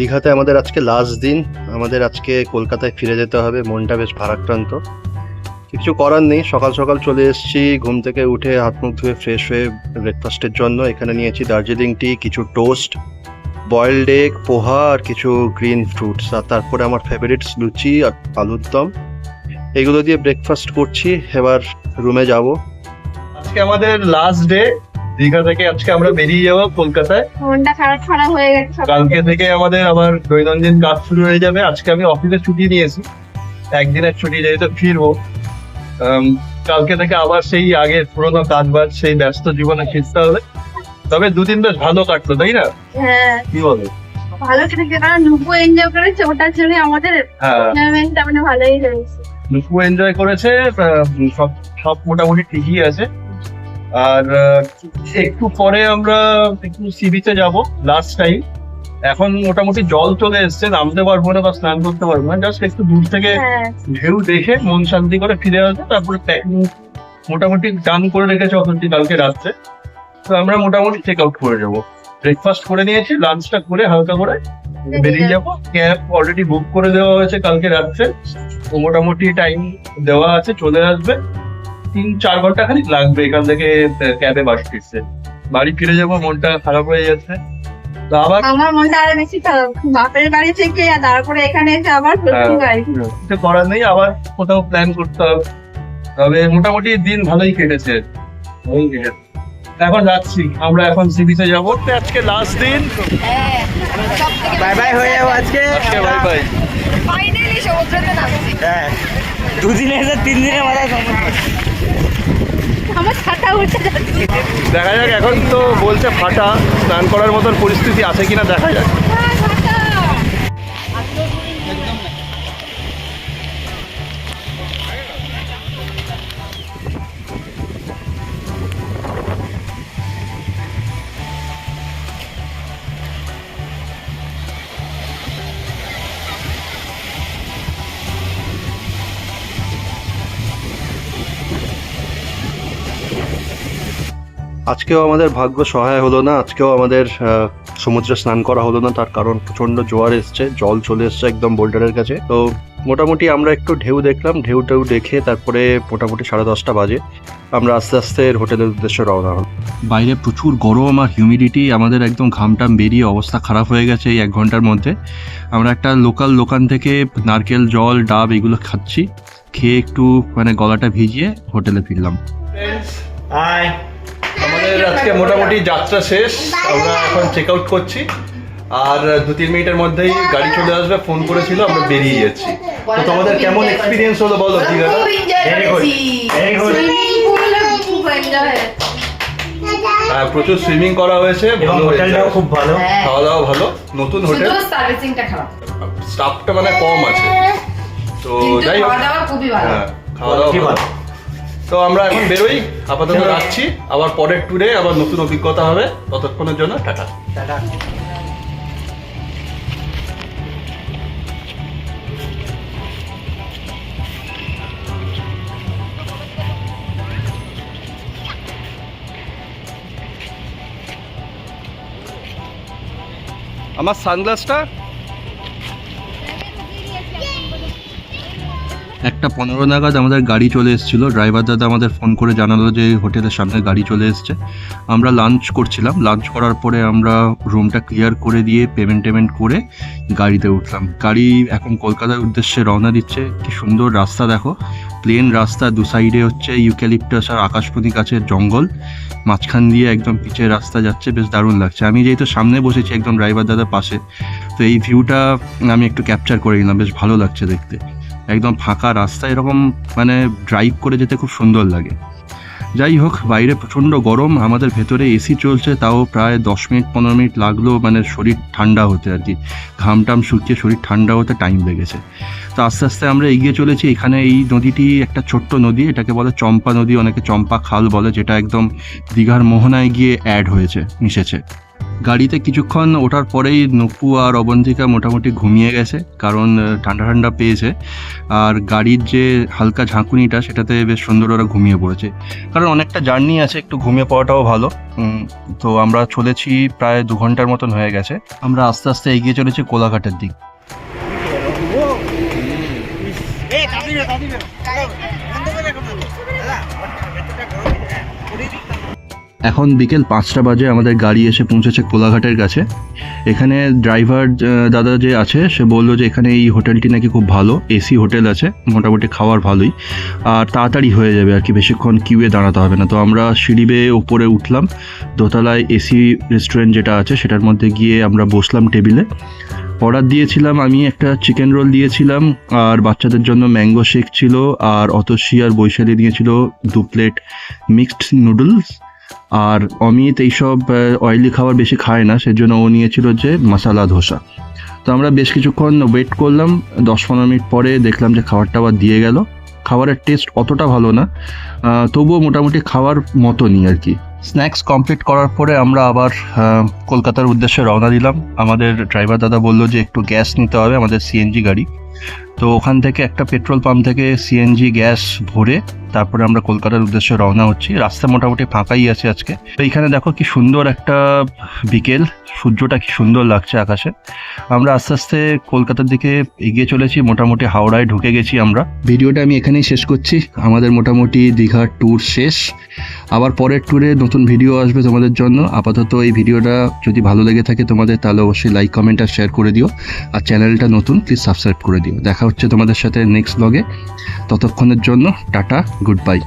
দীঘাতে আমাদের আজকে লাস্ট দিন। আমাদের আজকে কলকাতায় ফিরে যেতে হবে। মনটা বেশ ভারাক্রান্ত। কিছু করার নেই। সকাল সকাল চলে এসেছি। ঘুম থেকে উঠে হাত মুখ ধুয়ে ফ্রেশ হয়ে ব্রেকফাস্টের জন্য এখানে নিয়েছি দার্জিলিং টি কিছু টোস্ট বয়েলড এগ পোহা আর কিছু গ্রিন ফ্রুটস আর তারপরে আমার ফেভারিটস লুচি আর আলুর দম। এগুলো দিয়ে ব্রেকফাস্ট করছি। এবার রুমে যাব। আজকে আমাদের লাস্ট ডে দীঘা থেকে আজকে আমরা বেরিয়ে যাব কলকাতায়। মনটা খারাপ খারাপ হয়ে গেছে কালকে থেকে। আমাদের আবার দৈনন্দিন কাজ শুরু হয়ে যাবে। আজকে আমি অফিসে ছুটি নিয়েছি। একদিনের ছুটি যেহেতু ফিরবো। কালকে থেকে আবার সেই আগের পুরোনো কাজ বাজ সেই ব্যস্ত জীবনে ফিরতে হবে। তবে দুদিন বেশ ভালো কাটলো তাই না? হ্যাঁ। কি বলে? ভালো কেটেছে কারণ নুপু এনজয় করেছে ওটার জন্য আমাদের হ্যাঁ। মানে ভালোই হয়েছে। নুপু এনজয় করেছে সব সব মোটামুটি ঠিকই আছে। আর একটু পরে আমরা একটু সি বিচে যাব লাস্ট টাইম এখন মোটামুটি জল চলে এসছে নামতে পারব না বা স্নান করতে পারব না জাস্ট একটু দূর থেকে হ্যাঁ। ঢেউ দেখে মন শান্তি করে ফিরে আসবে তারপরে মোটামুটি ডান করে রেখেছে অথরিটি কালকে রাত্রে। তো আমরা মোটামুটি চেক আউট করে যাব। ব্রেকফাস্ট করে নিয়েছি লাঞ্চটা করে হালকা করে বেরিয়ে যাব। ক্যাব অলরেডি বুক করে দেওয়া হয়েছে কালকে রাত্রে। তো মোটামুটি টাইম দেওয়া আছে চলে আসবে। তিন চার ঘণ্টা খানিক লাগবে এখান থেকে ক্যাবে বাস ফিরছে বাড়ি ফিরে যাব মনটা খারাপ হয়ে যাচ্ছে। তো আবার আমার মনটা আরও বেশি খারাপ। বাপের বাড়ি থেকে আর তারপরে এখানে এসে আবার কিছু করার নেই আবার কোথাও প্ল্যান করতে হবে। তবে মোটামুটি দিন ভালোই কেটেছে। ভালোই কেটেছে। এখন যাচ্ছি আমরা এখন সিবিতে যাব। আজকে লাস্ট দিন। বাই বাই হয়ে যাব আজকে। আজকে বাই বাই ফাইনালি সমুদ্রতে নামছি। হ্যাঁ। দুদিনে এসে তিন দিনের মাথায় সমুদ্র। আমার ছাতা উঠে যাচ্ছে। দেখা যাক এখন তো বলছে ফাটা স্নান করার মতন পরিস্থিতি আছে কিনা দেখা যাক। আজকেও আমাদের ভাগ্য সহায় হলো না, আজকেও আমাদের সমুদ্রে স্নান করা হলো না, তার কারণ প্রচণ্ড জোয়ার এসছে, জল চলে এসছে একদম বোল্ডারের কাছে। তো মোটামুটি আমরা একটু ঢেউ দেখলাম, ঢেউ টেউ দেখে তারপরে মোটামুটি সাড়ে দশটা বাজে, আমরা আস্তে আস্তে হোটেলের উদ্দেশ্যে রওনা হলাম। বাইরে প্রচুর গরম আর হিউমিডিটি আমাদের একদম ঘামটাম বেরিয়ে অবস্থা খারাপ হয়ে গেছে এই এক ঘণ্টার মধ্যে। আমরা একটা লোকাল দোকান থেকে নারকেল, জল, ডাব এগুলো খাচ্ছি, খেয়ে একটু মানে গলাটা ভিজিয়ে হোটেলে ফিরলাম। হাই আমাদের আজকে মোটামুটি যাত্রা শেষ। আমরা এখন চেক আউট করছি। আর দু তিন মিনিটের মধ্যেই গাড়ি চলে আসবে ফোন করেছিল আমরা বেরিয়ে যাচ্ছি। তো তোমাদের কেমন এক্সপিরিয়েন্স হলো বলো দীঘাটা হ্যাঁ, প্রচুর সুইমিং করা হয়েছে ভালো হোটেলটাও খুব ভালো। হ্যাঁ। খাওয়া দাওয়া ভালো নতুন হোটেল সার্ভিসিংটা খারাপ। স্টাফটা মানে কম আছে। তো যাই হোক। খাওয়া দাওয়া খুবই ভালো। তো আমরা এখন বেরোই। আপাতত রাখছি। আবার পরের ট্যুরে আবার নতুন অভিজ্ঞতা হবে। ততক্ষণের জন্য টাটা। টাটা। আমার সানগ্লাসটা একটা পনেরো নাগাদ আমাদের গাড়ি চলে এসেছিল। ড্রাইভার দাদা আমাদের ফোন করে জানালো যে হোটেলের সামনে গাড়ি চলে এসছে। আমরা লাঞ্চ করছিলাম। লাঞ্চ করার পরে আমরা রুমটা ক্লিয়ার করে দিয়ে পেমেন্ট টেমেন্ট করে গাড়িতে উঠলাম। গাড়ি এখন কলকাতার উদ্দেশ্যে রওনা দিচ্ছে। কি সুন্দর রাস্তা দেখো। প্লেন রাস্তা, দু সাইডে হচ্ছে ইউক্যালিপটাস আর আকাশপতি গাছের জঙ্গল। মাঝখান দিয়ে একদম পিচের রাস্তা যাচ্ছে। বেশ দারুণ লাগছে। আমি যেহেতু সামনে বসেছি একদম ড্রাইভার দাদার পাশে, তো এই ভিউটা আমি একটু ক্যাপচার করে নিলাম। বেশ ভালো লাগছে দেখতে। একদম ফাঁকা রাস্তা, এরকম মানে ড্রাইভ করে যেতে খুব সুন্দর লাগে। যাই হোক, বাইরে প্রচণ্ড গরম, আমাদের ভেতরে এসি চলছে, তাও প্রায় দশ মিনিট, পনেরো মিনিট লাগল মানে শরীর ঠান্ডা হতে আর কি। ঘাম টাম শুকিয়ে শরীর ঠান্ডা হতে টাইম লেগেছে। তো আস্তে আস্তে আমরা এগিয়ে চলেছি, এখানে এই নদীটি একটা ছোট্ট নদী, এটাকে বলে চম্পা নদী, অনেকে চম্পা খাল বলে, যেটা একদম দীঘার মোহনায় গিয়ে অ্যাড হয়েছে, মিশেছে। গাড়িতে কিছুক্ষণ ওঠার পরেই নপু আর অবন্তিকা মোটামুটি ঘুমিয়ে গেছে, কারণ ঠান্ডা ঠান্ডা পেয়েছে। আর গাড়ির যে হালকা ঝাঁকুনিটা, সেটাতে বেশ সুন্দর ওরা ঘুমিয়ে পড়েছে। কারণ অনেকটা জার্নি আছে, একটু ঘুমিয়ে পড়াটাও ভালো। তো আমরা চলেছি প্রায় দু ঘণ্টার মতন হয়ে গেছে। আমরা আস্তে আস্তে এগিয়ে চলেছি কোলাঘাটের দিক। এখন বিকেল পাঁচটা বাজে আমাদের গাড়ি এসে পৌঁছেছে কোলাঘাটের কাছে। এখানে ড্রাইভার দাদা যে আছে, সে বলল যে এখানে এই হোটেলটি নাকি খুব ভালো এসি হোটেল আছে, মোটামুটি খাওয়ার ভালোই। আর তাড়াতাড়ি হয়ে যাবে আর কি, বেশিক্ষণ কিউয়ে দাঁড়াতে হবে না। তো আমরা সিঁড়ি বেয়ে ওপরে উঠলাম, দোতলায় এসি রেস্টুরেন্ট যেটা আছে, সেটার মধ্যে গিয়ে আমরা বসলাম টেবিলে। অর্ডার দিয়েছিলাম আমি, একটা চিকেন রোল দিয়েছিলাম, আর বাচ্চাদের জন্য ম্যাঙ্গো শেক ছিল, আর অতসী আর বৈশালী দিয়েছিল দু প্লেট মিক্সড নুডলস আর অমিত এইসব অয়েলি খাবার বেশি খায় না, সেজন্য ও নিয়েছিল যে মশালা ধোসা। তো আমরা বেশ কিছুক্ষণ ওয়েট করলাম, দশ পনেরো মিনিট পরে দেখলাম যে খাবারটা আবার দিয়ে গেল। খাবারের টেস্ট অতটা ভালো না তবুও মোটামুটি খাওয়ার মতনই আর কি। স্ন্যাক্স কমপ্লিট করার পরে আমরা আবার কলকাতার উদ্দেশ্যে রওনা দিলাম। আমাদের ড্রাইভার দাদা বলল যে একটু গ্যাস নিতে হবে, আমাদের সিএনজি গাড়ি। তো ওখান থেকে একটা পেট্রোল পাম্প থেকে সিএনজি গ্যাস ভরে তারপরে আমরা কলকাতার উদ্দেশ্যে রওনা হচ্ছি। রাস্তা মোটামুটি ফাঁকাই আছে আজকে। তো এইখানে দেখো কি সুন্দর একটা বিকেল। সূর্যটা কি সুন্দর লাগছে আকাশে। আমরা আস্তে আস্তে কলকাতার দিকে এগিয়ে চলেছি। মোটামুটি হাওড়ায় ঢুকে গেছি আমরা। ভিডিওটা আমি এখানেই শেষ করছি। আমাদের মোটামুটি দীঘার ট্যুর শেষ। আবার পরের ট্যুরে নতুন ভিডিও আসবে তোমাদের জন্য। আপাতত এই ভিডিওটা যদি ভালো লেগে থাকে তোমাদের, তাহলে অবশ্যই লাইক কমেন্ট আর শেয়ার করে দিও। আর চ্যানেলটা নতুন প্লিজ সাবস্ক্রাইব করে দিও দেখা হচ্ছে তোমাদের সাথে নেক্সট ব্লগে ততক্ষণের জন্য টাটা গুড বাই